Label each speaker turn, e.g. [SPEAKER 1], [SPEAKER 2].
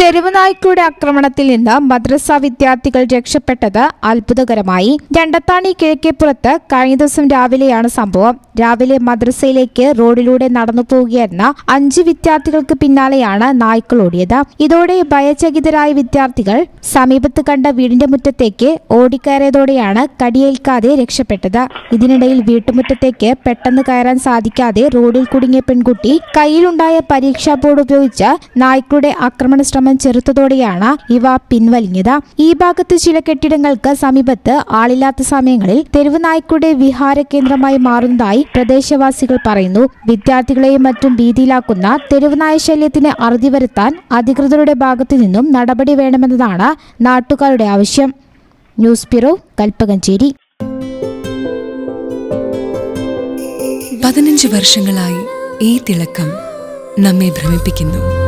[SPEAKER 1] തെരുവ് നായ്ക്കളുടെ ആക്രമണത്തിൽ നിന്ന് മദ്രസ വിദ്യാർത്ഥികൾ രക്ഷപ്പെട്ടത് അത്ഭുതകരമായി. രണ്ടത്താണി കിഴക്കേപ്പുറത്ത് കഴിഞ്ഞ ദിവസം രാവിലെയാണ് സംഭവം. രാവിലെ മദ്രസയിലേക്ക് റോഡിലൂടെ നടന്നു പോവുകയായിരുന്ന അഞ്ച് വിദ്യാർത്ഥികൾക്ക് പിന്നാലെയാണ് നായ്ക്കൾ ഓടിയത്. ഇതോടെ ഭയചകിതരായ വിദ്യാർത്ഥികൾ സമീപത്ത് കണ്ട വീടിന്റെ മുറ്റത്തേക്ക് ഓടിക്കയറിയതോടെയാണ് കടിയേൽക്കാതെ രക്ഷപ്പെട്ടത്. ഇതിനിടയിൽ വീട്ടുമുറ്റത്തേക്ക് പെട്ടെന്ന് കയറാൻ സാധിക്കാതെ റോഡിൽ കുടുങ്ങിയ പെൺകുട്ടി കയ്യിലുണ്ടായ പരീക്ഷാ ബോർഡ് ഉപയോഗിച്ച് നായ്ക്കളുടെ ആക്രമണ ശ്രമം ചെറുത്തതോടെയാണ് ഇവ പിൻവലിഞ്ഞത്. ഈ ഭാഗത്ത് ചില കെട്ടിടങ്ങൾക്ക് സമീപത്ത് ആളില്ലാത്ത സമയങ്ങളിൽ തെരുവ് നായ്ക്കളുടെ വിഹാര കേന്ദ്രമായി മാറുന്നതായി പ്രദേശവാസികൾ പറയുന്നു. വിദ്യാർത്ഥികളെയും മറ്റും ഭീതിയിലാക്കുന്ന തെരുവ് നായ ശല്യത്തിന് അറുതി വരുത്താൻ അധികൃതരുടെ ഭാഗത്തു നിന്നും നടപടി വേണമെന്നതാണ് നാട്ടുകാരുടെ ആവശ്യം. News bureau Kalpakanchery.
[SPEAKER 2] പതിനഞ്ച് വർഷങ്ങളായി ഈ തിളക്കം നമ്മെ ഭ്രമിപ്പിക്കുന്നു.